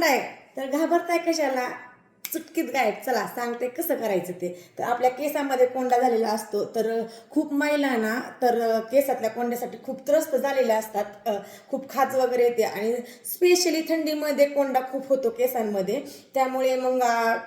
कोंडा आहे तर घाबरताय कशाला? चुटकीत गायब. चला सांगते कसं करायचं ते. तर आपल्या केसामध्ये कोंडा झालेला असतो तर खूप महिलांना तर केसातल्या कोंड्यासाठी खूप त्रस्त झालेल्या असतात. खूप खाज वगैरे येते आणि स्पेशली थंडीमध्ये कोंडा खूप होतो केसांमध्ये. त्यामुळे मग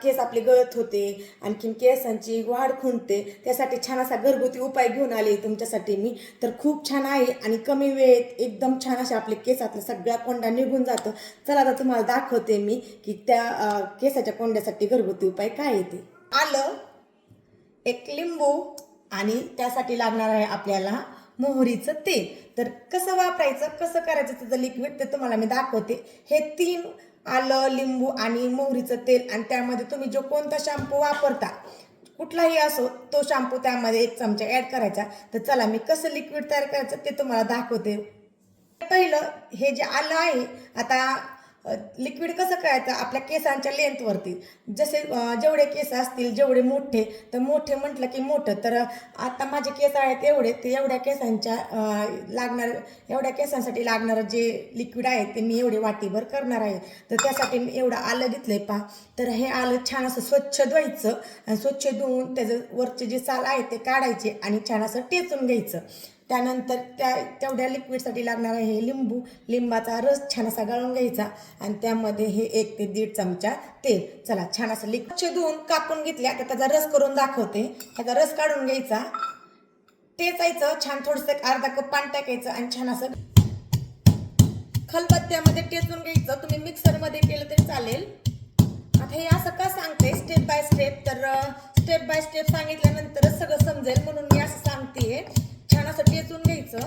केस आपले गळत होते आणखीन केसांची वाढ खुंटते. त्यासाठी छान असा घरगुती उपाय घेऊन आले तुमच्यासाठी मी. तर खूप छान आहे आणि कमी वेळेत एकदम छान अशा आपल्या केसातला सगळा कोंडा निघून जातो. चला आता तुम्हाला दाखवते मी की त्या केसाच्या कोंड्या कोंड्यासाठी घरगुती उपाय काय येते आलं एक लिंबू आणि त्यासाठी लागणार आहे आपल्याला मोहरीचं तेल. तर कसं वापरायचं कसं करायचं त्याचं लिक्विड ते तुम्हाला मी दाखवते. हे तीन आलं लिंबू आणि मोहरीचं तेल आणि त्यामध्ये तुम्ही जो कोणता शॅम्पू वापरता कुठलाही असो तो शॅम्पू त्यामध्ये एक चमचा ॲड करायचा. तर चला मी कसं लिक्विड तयार करायचं ते तुम्हाला दाखवते. पहिलं हे जे आलं आहे आता लिक्विड कसं करायचं? आपल्या केसांच्या लेंथवरती जसे जेवढे केस असतील जेवढे मोठे तर मोठे म्हटलं की मोठं. तर आता माझे केस आहेत एवढे ते एवढ्या केसांच्या लागणार एवढ्या केसांसाठी लागणारं जे लिक्विड आहे ते मी एवढे वाटीभर करणार आहे. तर त्यासाठी मी एवढं आलं घेतलं आहे पा तर हे आलं छान असं स्वच्छ धुवायचं. आणि स्वच्छ धुवून त्याचं वरचे जे साल आहे ते काढायचे आणि छान असं टेचून घ्यायचं. त्यानंतर त्या तेवढ्या लिक्विडसाठी लागणार आहे हे लिंबू लिंबाचा रस छान असा गाळून घ्यायचा आणि त्यामध्ये हे एक ते दीड चमचा तेल. चला छान असं लिक्विड धुवून कापून घेतल्या आता त्याचा रस करून दाखवते. त्याचा रस काढून घ्यायचा. टेचायचं छान थोडंसं एक अर्धा कप पाणी टाकायचं आणि छान असं खलबत्त्यामध्ये टेचून घ्यायचं. तुम्ही मिक्सरमध्ये केलं तरी चालेल. आता हे असं का सांगते? स्टेप बाय स्टेप तर स्टेप बाय स्टेप सांगितल्यानंतरच सगळं समजेल म्हणून मी असं सांगते छान असं टेचून घ्यायचं.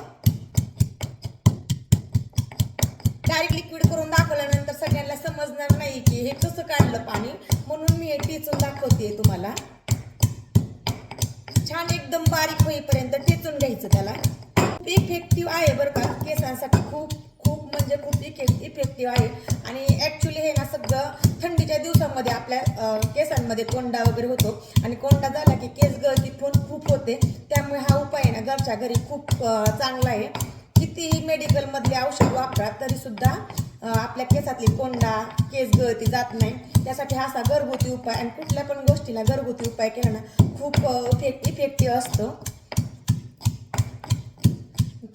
डायरेक्ट लिक्विड करून दाखवल्यानंतर सगळ्यांना समजणार नाही की हे कसं काढलं पाणी. म्हणून मी हे टेचून दाखवते तुम्हाला. छान एकदम बारीक होईपर्यंत टेचून घ्यायचं त्याला. खूप इफेक्टिव्ह आहे बरं का. केसांसाठी खूप खूप म्हणजे खूप इफेक्टिव्ह आहे. आणि ॲक्च्युली हे ना सगळं थंडीच्या दिवसामध्ये आपल्या केसांमध्ये कोंडा वगैरे होतो. आणि कोंडा झाला की केस गळती पण खूप होते. आमच्या घरी खूप चांगला आहे. कितीही मेडिकलमधले औषध वापरा तरी सुद्धा आपल्या केसातली कोंडा केस गळती जात नाही. त्यासाठी हा असा घरगुती उपाय आणि कुठल्या पण गोष्टीला घरगुती उपाय केला ना खूप इफेक्टिव्ह असतो.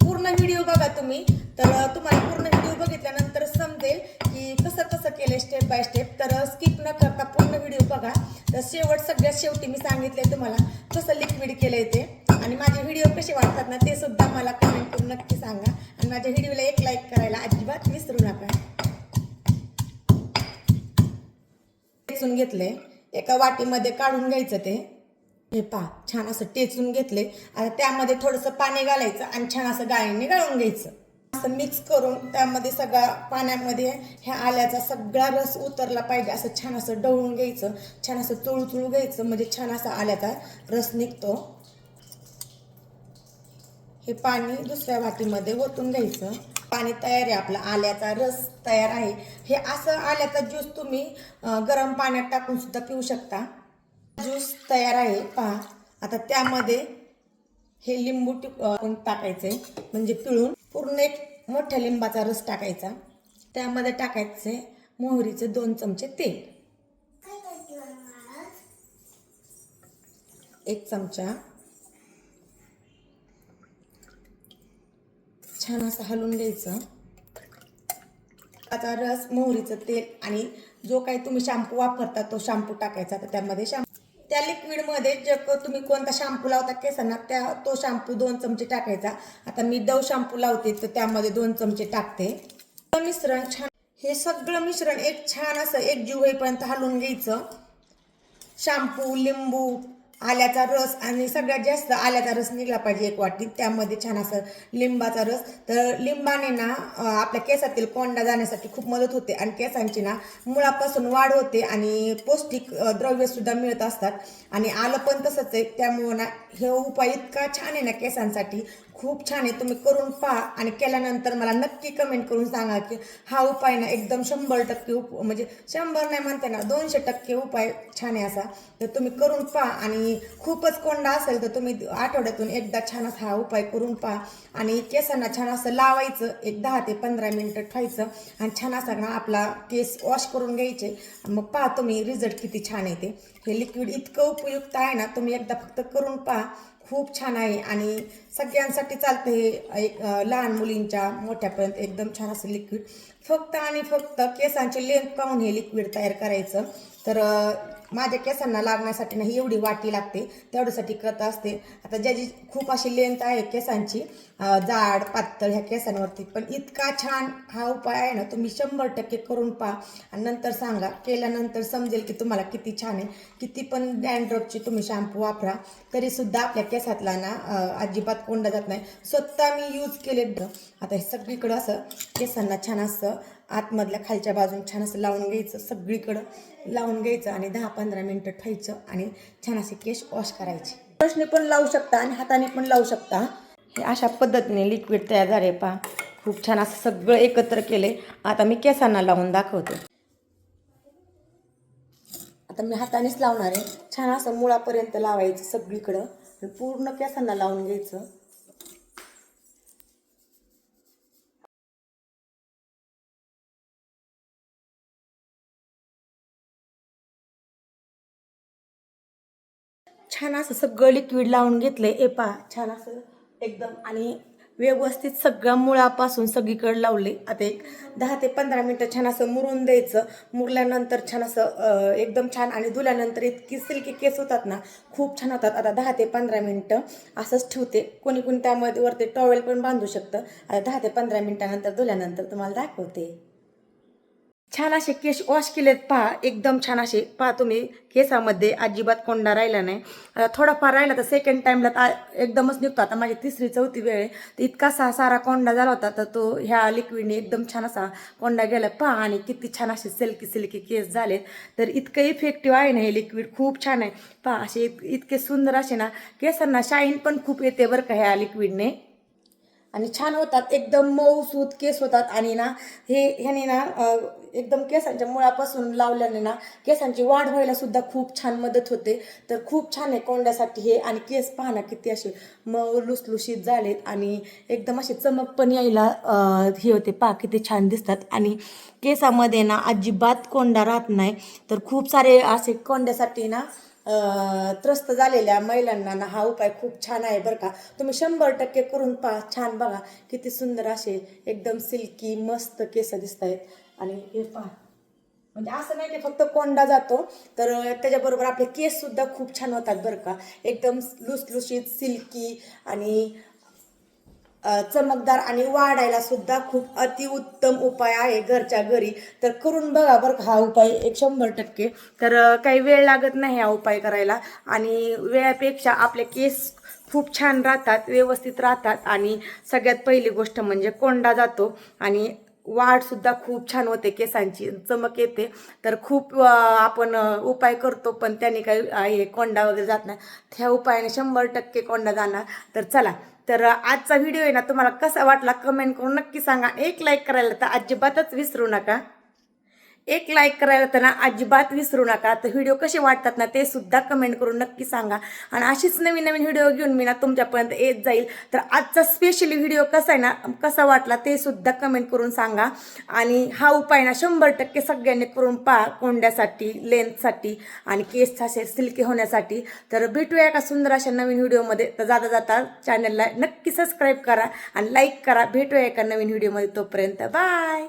पूर्ण व्हिडिओ बघा तुम्ही. तर तुम्हाला पूर्ण व्हिडिओ बघितल्यानंतर समजेल की कसं कसं केलं स्टेप बाय स्टेप तर स्किप न करता पूर्ण व्हिडिओ बघा. तर शेवट सगळ्यात शेवटी मी सांगितले तुम्हाला कसं लिक्विड केलंय ते. आणि माझे व्हिडिओ कसे वाटतात ना ते सुद्धा मला कमेंट करून नक्की सांगा. आणि माझ्या व्हिडिओला एक लाईक करायला अजिबात विसरू नका. टेचून घेतले. एका वाटीमध्ये काढून घ्यायचं ते. हे पा छान असं टेचून घेतले. आता त्यामध्ये थोडंसं पाणी घालायचं आणि छान असं गाळीने गाळून घ्यायचं. असं मिक्स करून त्यामध्ये सगळा पाण्यामध्ये ह्या आल्याचा सगळा रस उतरला पाहिजे. असं छान असं डवळून घ्यायचं. छान असं चुळू चुळू घ्यायचं. म्हणजे छान असा आल्याचा रस निघतो. हे पाणी दुसऱ्या वाटीमध्ये ओतून घ्यायचं. पाणी तयार आहे आपला. आल्याचा रस तयार आहे. हे असं आल्याचा ज्यूस तुम्ही गरम पाण्यात टाकून सुद्धा पिऊ शकता. ज्यूस तयार आहे. पहा. आता त्यामध्ये हे लिंबू टिप टाकायचे. म्हणजे पिळून पूर्ण एक मोठ्या लिंबाचा रस टाकायचा. त्यामध्ये टाकायचे मोहरीचे दोन चमचे तेल. एक चमचा छान असं हलवून घ्यायचं. आता रस मोहरीचं तेल आणि जो काही तुम्ही शॅम्पू वापरता तो शॅम्पू टाकायचा. तर त्यामध्ये शॅम्पू त्या लिक्विडमध्ये जे तुम्ही कोणता शॅम्पू लावता केसांना त्या तो शॅम्पू दोन चमचे टाकायचा. आता मी डव शॅम्पू लावते तर त्यामध्ये दोन चमचे टाकते. मिश्रण छान हे सगळं मिश्रण एक छान असं एक जीव होईपर्यंत हलवून घ्यायचं. शॅम्पू लिंबू आल्याचा रस आणि सगळ्यात जास्त आल्याचा रस निघला पाहिजे एक वाटी. त्यामध्ये छान असं लिंबाचा रस. तर लिंबाने ना आपल्या केसातील कोंडा जाण्यासाठी खूप मदत होते आणि केसांची ना मुळापासून वाढ होते आणि पौष्टिक द्रव्यसुद्धा मिळत असतात. आणि आलं पण तसंच आहे. त्यामुळं ना हे उपाय इतका छान आहे ना केसांसाठी. खूप छान आहे. तुम्ही करून पहा आणि केल्यानंतर मला नक्की कमेंट करून सांगा की हा उपाय ना एकदम शंभर टक्के उप म्हणजे शंभर नाही म्हणते ना दोनशे टक्के उपाय छान आहे असा. तर तुम्ही करून पहा आणि खूपच कोंडा असेल तर तुम्ही आठवड्यातून एकदा छान असा हा उपाय करून पहा. आणि केसांना छान असं लावायचं एक दहा ते पंधरा मिनटं ठेवायचं आणि छान असा ना आपला केस वॉश करून घ्यायचे. मग पहा तुम्ही रिझल्ट किती छान येते. हे लिक्विड इतकं उपयुक्त आहे ना तुम्ही एकदा फक्त करून पहा. खूप छान आहे आणि सगळ्यांसाठी चालतं हे एक लहान मुलींच्या मोठ्यापर्यंत एकदम छान असं लिक्विड फक्त आणि फक्त केसांची लेंथ पाहून हे लिक्विड तयार करायचं. तर माझ्या केसांना लागण्यासाठी ना ही एवढी वाटी लागते तेवढ्यासाठी करत असते. आता ज्याची खूप अशी लेंथ आहे केसांची जाड पातळ ह्या केसांवरती. पण इतका छान हा उपाय आहे ना तुम्ही शंभर टक्के करून पहा. आणि नंतर सांगा केल्यानंतर समजेल की तुम्हाला किती छान आहे. किती पण डॅन्ड्रॉपची तुम्ही शॅम्पू वापरा तरीसुद्धा आपल्या केसातला ना अजिबात कोंडा जात नाही. स्वतः मी यूज केले आता हे सगळीकडं असं केसांना छान असं आतमधल्या खालच्या बाजून छान असं लावून घ्यायचं सगळीकडं लावून घ्यायचं आणि दहा पंधरा मिनटं ठेवायचं आणि छान असे केस वॉश करायचे. ब्रशने पण लावू शकता आणि हाताने पण लावू शकता. हे अशा पद्धतीने लिक्विड तयार झाले पहा. खूप छान असं सगळं एकत्र केले. आता मी केसांना लावून दाखवते. आता मी हातानेच लावणार आहे. छान असं मुळापर्यंत लावायचं सगळीकडं. पूर्ण केसांना लावून घ्यायचं. छान असं सगळं लिक्विड लावून घेतलं ए एपा छान असं एकदम. आणि व्यवस्थित सगळं मुळापासून सगळीकडे लावले आता एक दहा ते पंधरा मिनटं छान असं मुरून द्यायचं. मुरल्यानंतर छान असं एकदम छान. आणि धुल्यानंतर इतकी सिल्की केस होतात ना खूप छान होतात. आता दहा ते पंधरा मिनटं असंच ठेवते. कोणी कोणी त्यामध्ये वरती टॉवेल पण बांधू शकतं. आता दहा ते पंधरा मिनटानंतर धुल्यानंतर तुम्हाला दाखवते. छान असे केस वॉश केलेत. पहा एकदम छान असे. पहा तुम्ही केसामध्ये अजिबात कोंडा राहिला नाही. आता थोडाफार राहिला तर सेकंड टाईमला तर एकदमच निघतो. आता माझी तिसरी चौथी वेळ आहे. तर इतका सा सारा कोंडा झाला होता तर तो ह्या लिक्विडने एकदम छान असा कोंडा गेला. पहा आणि किती छान असे सिल्की सिल्की केस झालेत. तर इतकं इफेक्टिव्ह आहे ना हे लिक्विड खूप छान आहे. पहा असे इत- इतके सुंदर असे ना केसांना शाईन पण खूप येते बरं का ह्या लिक्विडने आणि छान होतात. एकदम मऊसूत केस होतात. आणि ना हे ह्याने ना एकदम केसांच्या मुळापासून लावल्याने ना केसांची वाढ व्हायला सुद्धा खूप छान मदत होते. तर खूप छान आहे कोंड्यासाठी हे. आणि केस पाहना किती असे मऊ लुसलुशीत झालेत. आणि एकदम असे चमक पण यायला हे होते. पहा किती छान दिसतात. आणि केसामध्ये ना अजिबात कोंडा राहत नाही. तर खूप सारे असे कोंड्यासाठी ना त्रस्त झालेल्या महिलांना ना हा उपाय खूप छान आहे बरं का. तुम्ही शंभर टक्के करून पहा छान बघा. किती सुंदर असे एकदम सिल्की मस्त केस दिसत आहेत आणि हे पहा. म्हणजे असं नाही की फक्त कोंडा जातो तर त्याच्याबरोबर आपले केस सुद्धा खूप छान होतात बरं का. एकदम लुसलुशीत सिल्की आणि चमकदार आणि वाढायला सुद्धा खूप अतिउत्तम उपाय आहे घरच्या घरी. तर करून बघा बरं का हा उपाय एक शंभर टक्के. तर काही वेळ लागत नाही हा उपाय करायला. आणि वेळापेक्षा आपले केस खूप छान राहतात व्यवस्थित राहतात. आणि सगळ्यात पहिली गोष्ट म्हणजे कोंडा जातो. आणि वाढसुद्धा खूप छान होते केसांची चमक येते. तर खूप आपण उपाय करतो पण त्याने काही हे कोंडा वगैरे जात नाही. त्या उपायाने शंभर टक्के कोंडा जाणार. तर चला तर आजचा व्हिडिओ आहे ना तुम्हाला कसा वाटला कमेंट करून नक्की सांगा. एक लाईक करायला तर अजिबातच विसरू नका. एक लाईक करायला तर ना अजिबात विसरू नका. तर व्हिडिओ कसे वाटतात ना ते सुद्धा कमेंट करून नक्की सांगा. आणि अशीच नवीन नवीन व्हिडिओ घेऊन मी ना तुमच्यापर्यंत येत जाईल. तर आजचा स्पेशली व्हिडिओ कसा आहे ना कसा वाटला ते सुद्धा कमेंट करून सांगा. आणि हा उपाय ना शंभर टक्के सगळ्यांनी करून पहा कोंड्यासाठी लेंथसाठी आणि केस असे सिल्की होण्यासाठी. तर भेटूया एका सुंदर अशा नवीन व्हिडिओमध्ये तर जाता जाता चॅनलला नक्की सबस्क्राईब करा आणि लाईक करा. भेटूया एका नवीन व्हिडिओमध्ये तोपर्यंत. बाय